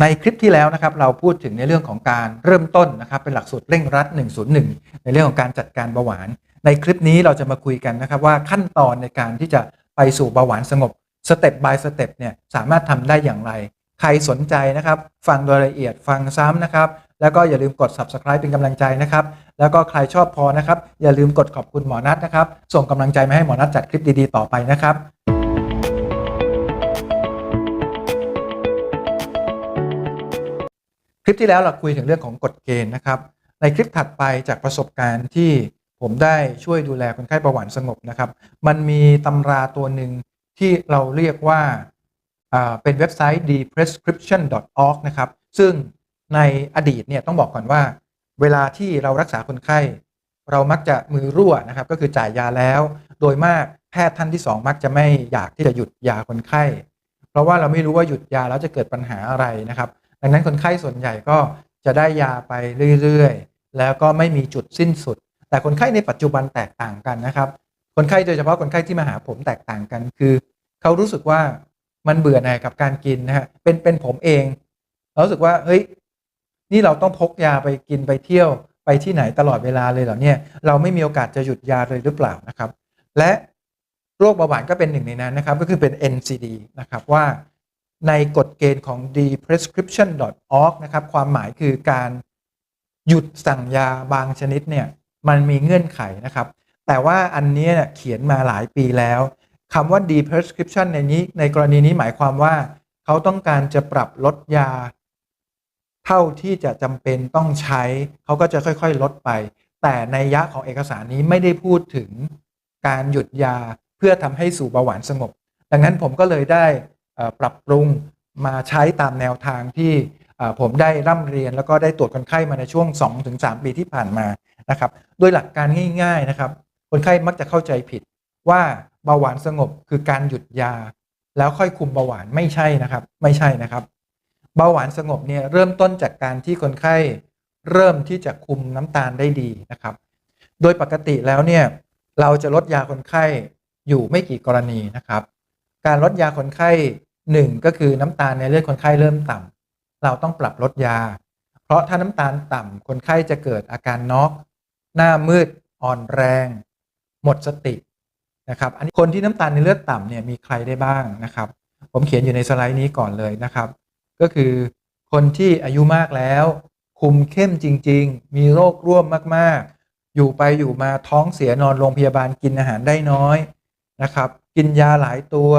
ในคลิปที่แล้วนะครับเราพูดถึงในเรื่องของการเริ่มต้นนะครับเป็นหลักสูตรเร่งรัด 101 ในเรื่องของการจัดการเบาหวาน ในคลิปนี้เราจะมาคุยกันนะครับว่าขั้นตอนในการที่จะไปสู่เบาหวานสงบสเต็ป by สเต็ปเนี่ยสามารถทำได้อย่างไร ใครสนใจนะครับ ฟังโดยละเอียดฟังซ้ำนะครับ แล้วก็อย่าลืมกด subscribe เป็นกำลังใจนะครับ แล้วก็ใครชอบพอนะครับ อย่าลืมกดขอบคุณหมอนัทนะครับ ส่งกำลังใจมาให้หมอนัทจัดคลิปดีๆ ต่อไปนะครับ คลิปที่แล้วเราคุยถึงเรื่องของกฎเกณฑ์นะครับ ในคลิปถัดไปจากประสบการณ์ที่ผมได้ช่วยดูแลคนไข้เบาหวานสงบนะครับ มันมีตำราตัวหนึ่งที่เราเรียกว่าอ่าเป็นเว็บไซต์ deprescription.org นะครับ ซึ่งในอดีตเนี่ยต้องบอกก่อนว่า เวลาที่เรารักษาคนไข้ เรามักจะมือรั่วนะครับ ก็คือจ่ายยาแล้ว โดยมากแพทย์ท่านที่ 2 มักจะไม่อยากที่จะหยุดยาคนไข้ เพราะว่าเราไม่รู้ว่าหยุดยาแล้วจะเกิดปัญหาอะไรนะครับ ดังนั้นคนไข้ส่วนใหญ่ก็จะได้ยาไปเรื่อยๆ แล้วก็ไม่มีจุดสิ้นสุด แต่คนไข้ในปัจจุบันแตกต่างกันนะครับ คนไข้โดยเฉพาะคนไข้ที่มาหาผมแตกต่างกัน คือเขารู้สึกว่ามันเบื่อหน่ายกับการกินนะฮะเป็นเป็นผมเองเรารู้สึกว่าเฮ้ยนี่เราต้องพกยาไปกินไปเที่ยวไปที่ไหนตลอดเวลาเลยเหรอเนี่ยเราไม่มีโอกาสจะหยุดยาเลยหรือเปล่านะครับ และโรคเบาหวานก็เป็นหนึ่งในนั้นนะครับ ก็คือเป็น NCD นะครับว่า ในกฎเกณฑ์ของ deprescription.org นะครับ ความหมายคือการหยุดสั่งยาบางชนิดเนี่ยมันมีเงื่อนไขนะครับ แต่ว่าอันเนี้ยเขียนมาหลายปีแล้วคำว่า deprescription ในนี้ในกรณีนี้หมายความว่า เขาต้องการจะปรับลดยา เท่าที่จะจำเป็นต้องใช้ เขาก็จะค่อยๆ ลดไป แต่ในยะของเอกสารนี้ไม่ได้พูดถึงการหยุดยาเพื่อทำให้สู่เบาหวานสงบ ดังนั้นผมก็เลยได้ ปรับปรุงมาใช้ตามแนวทางที่ผมได้ร่ำเรียนแล้วก็ได้ตรวจคนไข้มาในช่วง 2-3 ปีที่ผ่านมานะครับโดยหลักการง่าย ๆนะครับ คนไข้มักจะเข้าใจผิดว่าเบาหวานสงบคือการหยุดยา แล้วค่อยคุมเบาหวานไม่ใช่นะครับ ไม่ใช่นะครับ เบาหวานสงบเนี่ยเริ่มต้นจากการที่คนไข้เริ่มที่จะคุมน้ำตาลได้ดีนะครับ โดยปกติแล้วเนี่ยเราจะลดยาคนไข้อยู่ไม่กี่กรณีนะครับ การลดยาคนไข้หนึ่งก็คือน้ำตาลในเลือดคนไข้เริ่มต่ำเราต้องปรับลดยา เพราะถ้าน้ำตาลต่ำคนไข้จะเกิดอาการน็อก หน้ามืดอ่อนแรง หมดสตินะครับอันนี้คนที่น้ำตาลในเลือดต่ำเนี่ยมีใครได้บ้างนะครับ ผมเขียนอยู่ในสไลด์นี้ก่อนเลยนะครับ ก็คือคนที่อายุมากแล้ว คุมเข้มจริง ๆ มีโรคร่วมมากๆ อยู่ไปอยู่มาท้องเสียนอนโรงพยาบาลกินอาหารได้น้อย นะครับ กินยาหลายตัว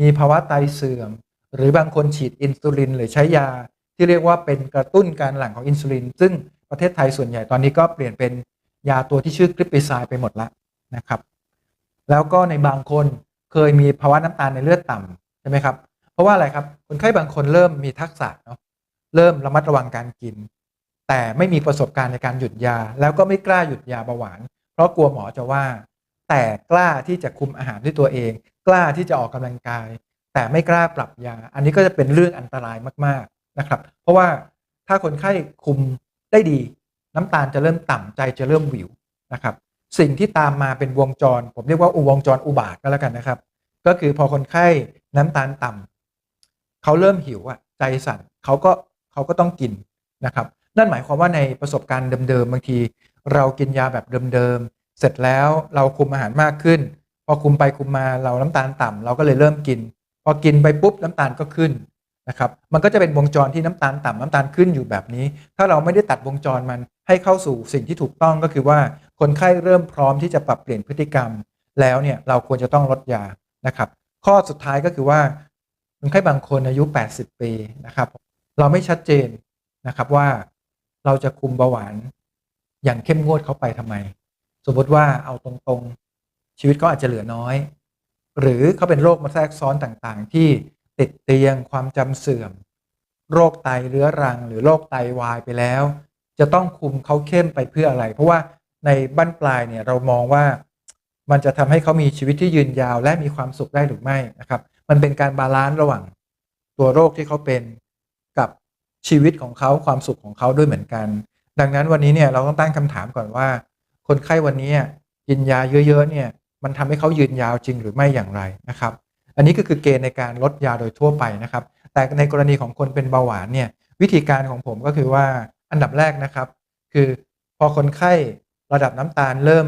มีภาวะไตเสื่อม หรือบางคนฉีดอินซูลิน หรือใช้ยาที่เรียกว่าเป็นกระตุ้นการหลั่งของอินซูลิน ซึ่งประเทศไทยส่วนใหญ่ตอนนี้ก็เปลี่ยนเป็นยาตัวที่ชื่อกริปปิซด์ไปหมดละนะครับ แล้วก็ในบางคนเคยมีภาวะน้ำตาลในเลือดต่ำใช่ไหมครับ เพราะว่าอะไรครับ คนไข้บางคนเริ่มมีทักษะเนาะ เริ่มระมัดระวังการกิน แต่ไม่มีประสบการณ์ในการหยุดยา แล้วก็ไม่กล้าหยุดยาเบาหวาน เพราะกลัวหมอจะว่า แต่กล้าที่จะคุมอาหารด้วยตัวเอง กล้าที่จะออกกำลังกาย แต่ไม่กล้าปรับยา อันนี้ก็จะเป็นเรื่องอันตรายมากๆนะครับ เพราะว่าถ้าคนไข้คุมได้ดี น้ำตาลจะเริ่มต่ำใจจะเริ่มหวิวนะครับสิ่งที่ตามมาเป็นวงจร ผมเรียกว่าอุวงจรอุบาทก็แล้วกันนะครับ ก็คือพอคนไข้น้ำตาลต่ำเขาเริ่มหิวอะใจสั่นเขาก็เขาก็ต้องกินนะครับ นั่นหมายความว่าในประสบการณ์เดิมๆบางที เรากินยาแบบเดิมๆ เสร็จแล้วเราคุมอาหารมากขึ้น พอคุมไปคุมมาเราน้ำตาลต่ำเราก็เลยเริ่มกิน พอกินไปปุ๊บน้ำตาลก็ขึ้นนะครับมันก็จะเป็นวงจรที่น้ำตาลต่ำน้ำตาลขึ้นอยู่แบบนี้ ถ้าเราไม่ได้ตัดวงจรมันให้เข้าสู่สิ่งที่ถูกต้องก็คือว่าคนไข้เริ่มพร้อมที่จะปรับเปลี่ยนพฤติกรรม แล้วเนี่ยเราควรจะต้องลดยานะครับ ข้อสุดท้ายก็คือว่าคนไข้บางคนอายุ 80 ปีนะครับ เราไม่ชัดเจนนะครับว่าเราจะคุมเบาหวานอย่างเข้มงวดเขาไปทำไม สมมติว่าเอาตรงๆ ชีวิตก็อาจจะเหลือน้อย หรือเขาเป็นโรคมาแทรกซ้อนต่างๆ ที่ติดเตียงความจำเสื่อม โรคไตเรื้อรัง หรือโรคไตวายไปแล้ว จะต้องคุมเขาเข้มไปเพื่ออะไร เพราะว่าในบั้นปลายเนี่ยเรามองว่ามันจะทำให้เขามีชีวิตที่ยืนยาวและมีความสุขได้หรือไม่นะครับ มันเป็นการบาลานซ์ระหว่างตัวโรคที่เขาเป็นกับชีวิตของเขาความสุขของเขาด้วยเหมือนกัน ดังนั้นวันนี้เนี่ยเราต้องตั้งคำถามก่อนว่า คนไข้วันนี้กินยาเยอะๆเนี่ยมันทำให้เขายืนยาวจริงหรือไม่อย่างไรนะครับ อันนี้ก็คือเกณฑ์ในการลดยาโดยทั่วไปนะครับ แต่ในกรณีของคนเป็นเบาหวานเนี่ยวิธีการของผมก็คือว่าอันดับแรกนะครับ คือพอคนไข้ระดับน้ำตาลเริ่ม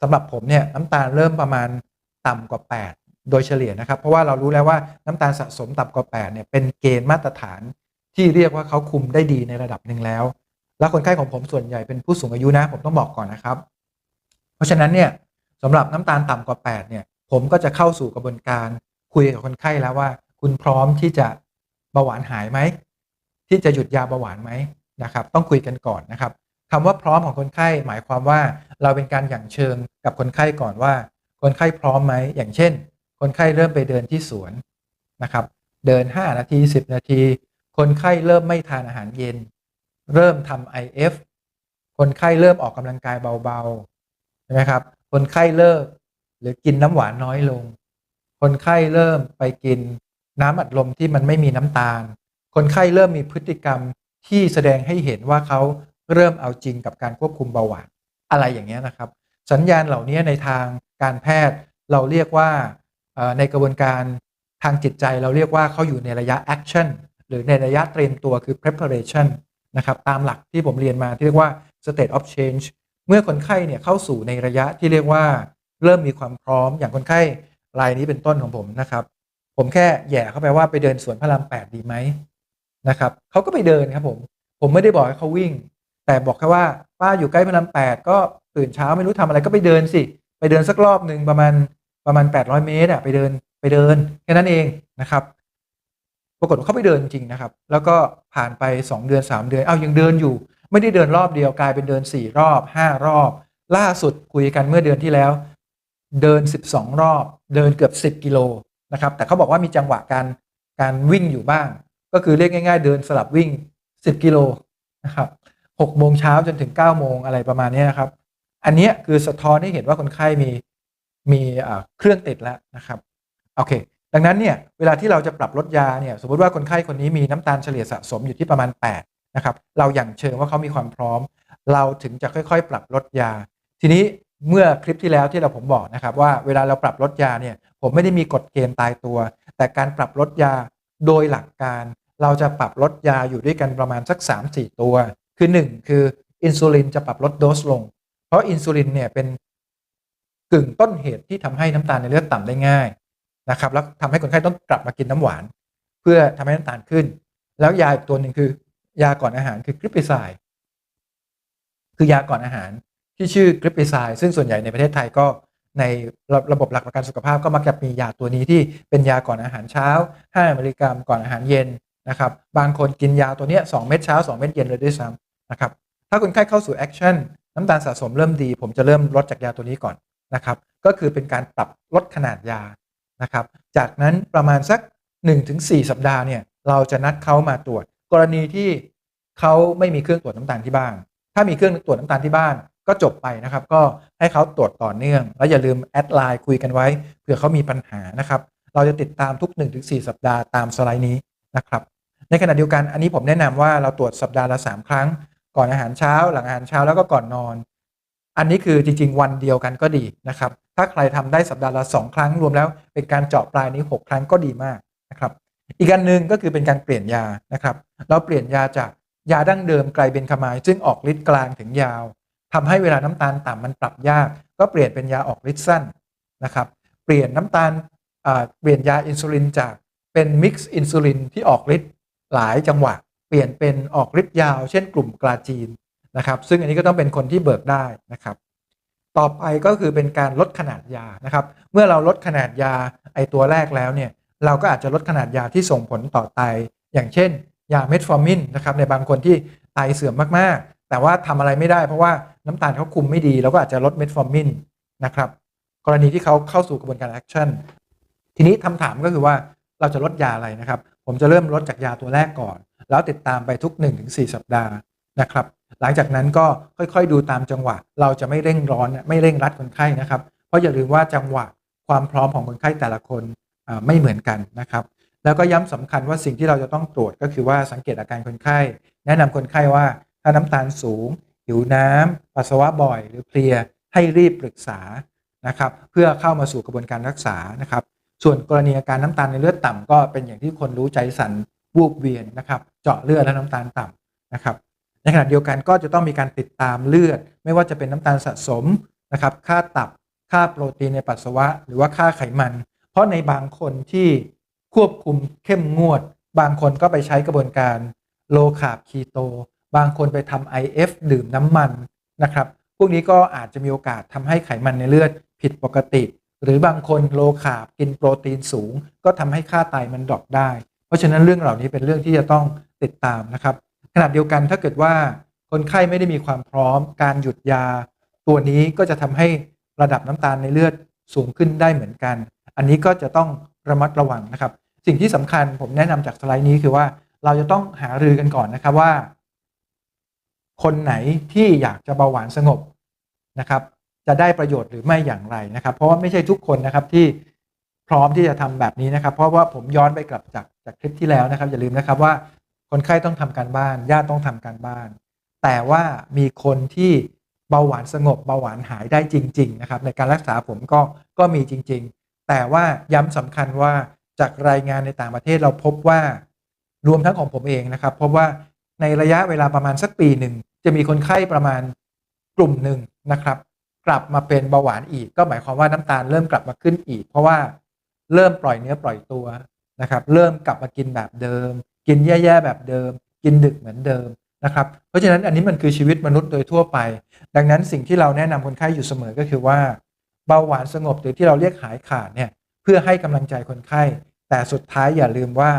สำหรับผมเนี่ยน้ำตาลเริ่มประมาณต่ำกว่า 8 โดยเฉลี่ยนะครับ เพราะว่าเรารู้แล้วว่าน้ำตาลสะสมต่ำกว่า8เนี่ยเป็นเกณฑ์มาตรฐานที่เรียกว่าเขาคุมได้ดีในระดับหนึ่งแล้ว แล้วคนไข้ของผมส่วนใหญ่เป็นผู้สูงอายุนะ ผมต้องบอกก่อนนะครับ เพราะฉะนั้นเนี่ยสำหรับน้ำตาลต่ำกว่า 8 เนี่ย ผมก็จะเข้าสู่กระบวนการคุยกับคนไข้แล้วว่า คุณพร้อมที่จะเบาหวานหายไหมที่จะหยุดยาเบาหวานไหมนะครับ ต้องคุยกันก่อนนะครับคำว่าพร้อมของคนไข้หมายความว่าเราเป็นการหยั่งเชิงกับคนไข้ก่อนว่า คนไข้พร้อมไหมอย่างเช่น คนไข้เริ่มไปเดินที่สวนนะครับ เดิน 5 นาที 10 นาที คนไข้เริ่มไม่ทานอาหารเย็น เริ่มทำ IF คนไข้เริ่มออกกำลังกายเบาๆใช่ไหมครับ คนไข้เลิกหรือกินน้ำหวานน้อยลง คนไข้เริ่มไปกินน้ำอัดลมที่มันไม่มีน้ำตาล คนไข้เริ่มมีพฤติกรรมที่แสดงให้เห็นว่าเขาเริ่มเอาจริงกับการควบคุมเบาหวานอะไรอย่างเงี้ยนะครับ สัญญาณเหล่านี้ในทางการแพทย์เราเรียกว่าในกระบวนการทางจิตใจเราเรียกว่าเขาอยู่ในระยะ action หรือในระยะเตรียมตัวคือ preparation นะครับตามหลักที่ผมเรียนมาที่เรียกว่า state of change เมื่อคนไข้เนี่ยเข้าสู่ในระยะที่เรียกว่าเริ่มมีความพร้อมอย่างคนไข้รายนี้เป็นต้นของผมนะครับ ผมแค่แย่เข้าไปว่าไปเดินสวนพระรามแปดดีไหมนะครับเขาก็ไปเดินครับผม ผมไม่ได้บอกให้เขาวิ่ง แต่บอกแค่ว่าป้าอยู่ใกล้พระรามแปดก็ตื่นเช้าไม่รู้ทำอะไรก็ไปเดินสิ ไปเดินสักรอบหนึ่งประมาณประมาณ 800 เมตรอะไปเดินไปเดินแค่นั้นเองนะครับ ปรากฏว่าเขาไปเดินจริงนะครับ แล้วก็ผ่านไป 2 เดือน 3 เดือนเอ้ายังเดินอยู่ ไม่ได้เดินรอบเดียวกลายเป็นเดิน 4 รอบ 5 รอบ ล่าสุดคุยกันเมื่อเดือนที่แล้ว เดิน 12 รอบ เดินเกือบ 10 กิโลนะครับ แต่เขาบอกว่ามีจังหวะการการวิ่งอยู่บ้าง ก็คือเรียกง่าย ๆ เดินสลับวิ่ง 10 กิโลนะครับ6โมงเช้าจนถึง9โมงอะไรประมาณนี้นะครับ อันนี้คือสะท้อนให้เห็นว่าคนไข้มีมีเครื่องติดแล้วนะครับ โอเค ดังนั้นเนี่ยเวลาที่เราจะปรับลดยาเนี่ยสมมติว่าคนไข้คนนี้มีน้ำตาลเฉลี่ยสะสมอยู่ที่ประมาณ8นะครับเราอย่างเชิงว่าเขามีความพร้อม เราถึงจะค่อยๆ ปรับลดยา ทีนี้เมื่อคลิปที่แล้วที่เราผมบอกนะครับว่าเวลาเราปรับลดยาเนี่ยผมไม่ได้มีกฎเกณฑ์ตายตัว แต่การปรับลดยาโดยหลักการ เราจะปรับลดยาอยู่ด้วยกันประมาณสัก 3-4 ตัว คือ 1 คืออินซูลินจะปรับลดโดสลง เพราะอินซูลินเนี่ยเป็นกึ่งต้นเหตุที่ทำให้น้ำตาลในเลือดต่ำได้ง่าย นะครับแล้วทำให้คนไข้ต้องกลับมากินน้ำหวาน เพื่อทำให้น้ำตาลขึ้น แล้วยาอีกตัวหนึ่งคือยาก่อนอาหารคือกริปปิไซคือยาก่อนอาหารที่ชื่อกริปปิไซซึ่งส่วนใหญ่ในประเทศไทยก็ในระบบหลักประกันสุขภาพก็มักจะมียาตัวนี้ที่เป็นยาก่อนอาหารเช้า 5มิลลิกรัมก่อนอาหารเย็นนะครับ บางคนกินยาตัวนี้2เม็ดเช้า 2 เม็ดเย็นเลยด้วยซ้ำนะครับ ถ้าคนไข้เข้าสู่แอคชั่นน้ำตาลสะสมเริ่มดี ผมจะเริ่มลดจากยาตัวนี้ก่อนนะครับ ก็คือเป็นการปรับลดขนาดยา นะครับ จากนั้นประมาณสัก 1-4 สัปดาห์เนี่ยเราจะนัดเขามาตรวจ กรณีที่เขาไม่มีเครื่องตรวจน้ำตาลที่บ้าน ถ้ามีเครื่องตรวจน้ำตาลที่บ้านก็จบไปนะครับ ก็ให้เขาตรวจต่อเนื่อง แล้วอย่าลืมแอดไลน์คุยกันไว้เผื่อเขามีปัญหานะครับ เราจะติดตามทุก 1-4 สัปดาห์ตามสไลด์นี้นะครับ ในขณะเดียวกันอันนี้ผมแนะนำว่าเราตรวจสัปดาห์ละ 3 ครั้ง ก่อนอาหารเช้า หลังอาหารเช้าแล้วก็ก่อนนอน อันนี้คือจริง ๆ วันเดียวกันก็ดีนะครับ ถ้าใครทำได้สัปดาห์ละ 2 ครั้งรวมแล้ว เป็นการเจาะปลายนี้6ครั้งก็ดีมากนะครับ อีกอันหนึ่งก็คือเป็นการเปลี่ยนยานะครับ เราเปลี่ยนยาจากยาดั้งเดิมไกลเบนคามายซึ่งออกฤทธิ์กลางถึงยาวทำให้เวลาน้ำตาลต่ำมันปรับยาก ก็เปลี่ยนเป็นยาออกฤทธิ์สั้นนะครับ เปลี่ยนน้ำตาลเปลี่ยนยาอินซูลินจากเป็นมิกซ์อินซูลินที่ออกฤทธิ์หลายจังหวะ เปลี่ยนเป็นออกฤทธิ์ยาว เช่นกลุ่มกลาจีน นะครับ ซึ่งอันนี้ก็ต้องเป็นคนที่เบิกได้นะครับ ต่อไปก็คือเป็นการลดขนาดยานะครับ เมื่อเราลดขนาดยาไอตัวแรกแล้วเนี่ยเราก็อาจจะลดขนาดยาที่ส่งผลต่อไต อย่างเช่น ยาเมทฟอร์มินนะครับในบางคนที่ไตเสื่อมมากๆ แต่ว่าทำอะไรไม่ได้เพราะว่าน้ำตาลเขาคุมไม่ดีเราก็อาจจะลดเมทฟอร์มินนะครับกรณีที่เขาเข้าสู่กระบวนการแอคชั่นทีนี้คำถามก็คือว่าเราจะลดยาอะไรนะครับ ผมจะเริ่มลดจากยาตัวแรกก่อน แล้วติดตามไปทุก 1-4 สัปดาห์นะครับ หลังจากนั้นก็ค่อยๆดูตามจังหวะ เราจะไม่เร่งร้อนไม่เร่งรัดคนไข้นะครับ เพราะอย่าลืมว่าจังหวะความพร้อมของคนไข้แต่ละคนไม่เหมือนกันนะครับ แล้วก็ย้ำสำคัญว่าสิ่งที่เราจะต้องตรวจก็คือว่าสังเกตอาการคนไข้ แนะนำคนไข้ว่าถ้าน้ำตาลสูง หิวน้ำปัสสาวะบ่อย หรือเพลียให้รีบปรึกษานะครับ เพื่อเข้ามาสู่กระบวนการรักษานะครับ ส่วนกรณีอาการน้ำตาลในเลือดต่ำก็เป็นอย่างที่คนรู้ใจสันวูบเวียนนะครับ เจาะเลือดและน้ำตาลต่ำนะครับ ในขณะเดียวกันก็จะต้องมีการติดตามเลือด ไม่ว่าจะเป็นน้ำตาลสะสมนะครับ ค่าตับ ค่าโปรตีนในปัสสาวะ หรือว่าค่าไขมัน เพราะในบางคนที่ควบคุมเข้มงวด บางคนก็ไปใช้กระบวนการโลคาบคีโต บางคนไปทำ IF ดื่มน้ำมันนะครับ พวกนี้ก็อาจจะมีโอกาสทำให้ไขมันในเลือดผิดปกติ หรือบางคนโลคาบกินโปรตีนสูง ก็ทำให้ค่าไตมันดรอปได้ เพราะฉะนั้นเรื่องเหล่านี้เป็นเรื่องที่จะต้องติดตามนะครับ ขณะเดียวกันถ้าเกิดว่าคนไข้ไม่ได้มีความพร้อม การหยุดยา ตัวนี้ก็จะทำให้ระดับน้ำตาลในเลือดสูงขึ้นได้เหมือนกัน อันนี้ก็จะต้องระมัดระวังนะครับ สิ่งที่สำคัญผมแนะนำจากสไลด์นี้คือว่าเราจะต้องหารือกันก่อนนะครับว่า คนไหนที่อยากจะเบาหวานสงบนะครับ จะได้ประโยชน์หรือไม่อย่างไรนะครับ เพราะว่าไม่ใช่ทุกคนนะครับที่พร้อมที่จะทำแบบนี้นะครับ เพราะว่าผมย้อนไปกลับจากจากคลิปที่แล้วนะครับ อย่าลืมนะครับว่า คนไข้ต้องทำการบ้าน ญาติต้องทำการบ้าน แต่ว่ามีคนที่เบาหวานสงบเบาหวานหายได้จริง ๆ นะครับ ในการรักษาผมก็ก็มีจริง ๆ แต่ว่าย้ำสำคัญว่าจากรายงานในต่างประเทศเราพบว่ารวมทั้งของผมเองนะครับ พบว่าในระยะเวลาประมาณสักปีหนึ่ง จะมีคนไข้ประมาณกลุ่มหนึ่งนะครับ กลับมาเป็นเบาหวานอีก ก็หมายความว่าน้ำตาลเริ่มกลับมาขึ้นอีก เพราะว่าเริ่มปล่อยเนื้อปล่อยตัวนะครับ เริ่มกลับมากินแบบเดิม กินแย่ๆแบบเดิม กินดึกเหมือนเดิมนะครับเพราะฉะนั้นอันนี้มันคือชีวิตมนุษย์โดยทั่วไป ดังนั้นสิ่งที่เราแนะนำคนไข้อยู่เสมอก็คือว่าเบาหวานสงบหรือที่เราเรียกหายขาดเนี่ยเพื่อให้กำลังใจคนไข้ แต่สุดท้ายอย่าลืมว่า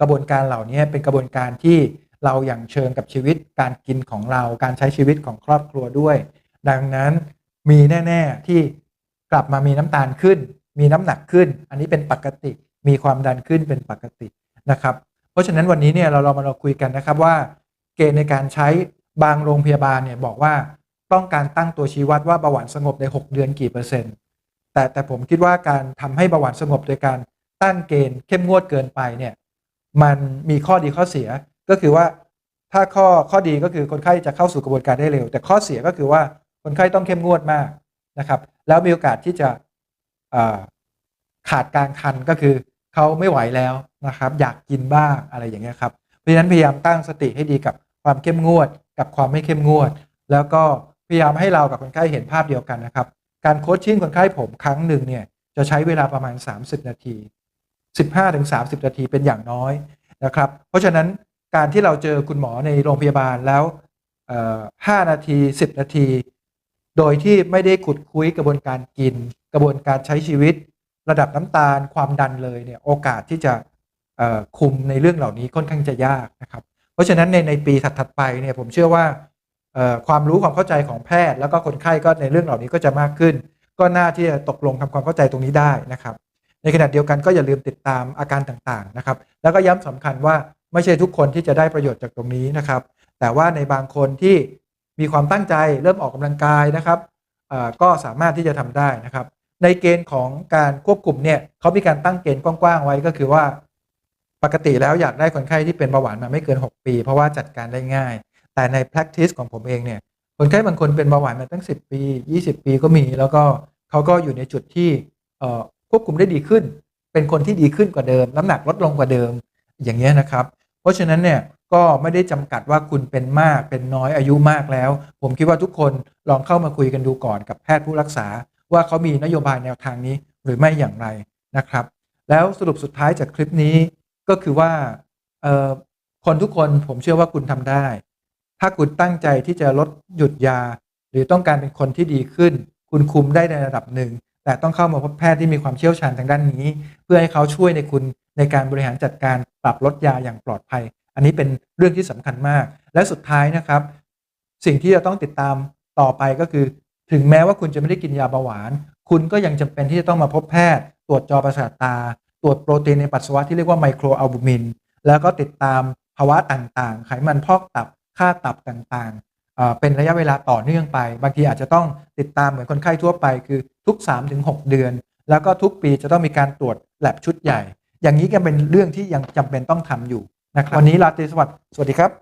กระบวนการเหล่านี้เป็นกระบวนการที่เราอย่างเชิงกับชีวิตการกินของเราการใช้ชีวิตของครอบครัวด้วย ดังนั้นมีแน่ ๆที่กลับมามีน้ำตาลขึ้น มีน้ำหนักขึ้น อันนี้เป็นปกติ มีความดันขึ้นเป็นปกตินะครับ เพราะฉะนั้นวันนี้เนี่ยเราเรามาเราคุยกันนะครับว่า เกณฑ์ในการใช้บางโรงพยาบาลเนี่ยบอกว่าต้องการตั้งตัวชี้วัดว่าเบาหวานสงบใน 6 เดือนกี่เปอร์เซ็นต์แต่แต่ผมคิดว่าการทำให้เบาหวานสงบโดยการตั้งเกณฑ์เข้มงวดเกินไปเนี่ยมันมีข้อดีข้อเสียก็คือว่าถ้าข้อข้อดีก็คือคนไข้จะเข้าสู่กระบวนการได้เร็ว แต่ข้อเสียก็คือว่าคนไข้ต้องเข้มงวดมากนะครับ แล้วมีโอกาสที่จะขาดการคันก็คือ เขาไม่ไหวแล้วนะครับ อยากกินบ้างอะไรอย่างเงี้ยครับเพราะฉะนั้นพยายามตั้งสติให้ดีกับความเข้มงวด กับความไม่เข้มงวด แล้วก็พยายามให้เรากับคนไข้เห็นภาพเดียวกันนะครับ การโคชชิ่งคนไข้ผมครั้งหนึ่งเนี่ยจะใช้เวลาประมาณ 30 นาที 15-30 นาทีเป็นอย่างน้อยนะครับ เพราะฉะนั้นการที่เราเจอคุณหมอในโรงพยาบาลแล้วห้านาที 10 นาที โดยที่ไม่ได้ขุดคุยกระบวนการกิน กระบวนการใช้ชีวิต ระดับน้ำตาลความดันเลยเนี่ยโอกาสที่จะคุมในเรื่องเหล่านี้ค่อนข้างจะยากนะครับ เพราะฉะนั้นในในปีถัดๆไปเนี่ยผมเชื่อว่าความรู้ความเข้าใจของแพทย์ แล้วก็คนไข้ก็ในเรื่องเหล่านี้ก็จะมากขึ้น ก็น่าที่จะตกลงทำความเข้าใจตรงนี้ได้นะครับ ในขณะเดียวกันก็อย่าลืมติดตามอาการต่างๆนะครับ แล้วก็ย้ำสำคัญว่าไม่ใช่ทุกคนที่จะได้ประโยชน์จากตรงนี้นะครับ แต่ว่าในบางคนที่มีความตั้งใจเริ่มออกกำลังกายนะครับก็สามารถที่จะทำได้นะครับ ในเกณฑ์ของการควบคุมเนี่ยเขามีการตั้งเกณฑ์กว้างๆไว้ก็คือว่าปกติแล้วอยากได้คนไข้ที่เป็นเบาหวานมาไม่เกิน 6 ปี เพราะว่าจัดการได้ง่าย แต่ใน practice ของผมเองเนี่ยคนไข้บางคนเป็นเบาหวานมาตั้ง 10 ปี 20 ปีก็มี แล้วก็เขาก็อยู่ในจุดที่ควบคุมได้ดีขึ้น เป็นคนที่ดีขึ้นกว่าเดิม น้ำหนักลดลงกว่าเดิมอย่างเงี้ยนะครับ เพราะฉะนั้นเนี่ยก็ไม่ได้จำกัดว่าคุณเป็นมากเป็นน้อยอายุมากแล้ว ผมคิดว่าทุกคนลองเข้ามาคุยกันดูก่อนกับแพทย์ผู้รักษา ว่าเขามีนโยบายแนวทางนี้หรือไม่อย่างไรนะครับ แล้วสรุปสุดท้ายจากคลิปนี้ก็คือว่าคนทุกคนผมเชื่อว่าคุณทำได้ ถ้าคุณตั้งใจที่จะลดหยุดยา หรือต้องการเป็นคนที่ดีขึ้น คุณคุมได้ในระดับหนึ่ง แต่ต้องเข้ามาพบแพทย์ที่มีความเชี่ยวชาญทางด้านนี้ เพื่อให้เขาช่วยในคุณในการบริหารจัดการปรับลดยาอย่างปลอดภัย อันนี้เป็นเรื่องที่สำคัญมาก และสุดท้ายนะครับ สิ่งที่จะต้องติดตามต่อไปก็คือ ถึงแม้ว่าคุณจะไม่ได้กินยาเบาหวาน คุณก็ยังจำเป็นที่จะต้องมาพบแพทย์ ตรวจจอประสาทตา ตรวจโปรตีนในปัสสาวะที่เรียกว่าไมโครอัลบูมิน แล้วก็ติดตามภาวะต่างๆ ไขมันพอกตับ ค่าตับต่างๆ เป็นระยะเวลาต่อเนื่องไป บางทีอาจจะต้องติดตามเหมือนคนไข้ทั่วไป คือทุก 3-6 เดือน แล้วก็ทุกปีจะต้องมีการตรวจแลบชุดใหญ่ อย่างนี้ก็เป็นเรื่องที่ยังจำเป็นต้องทำอยู่นะครับวันนี้ลาตรีสวัสดิ์สวัสดีครับ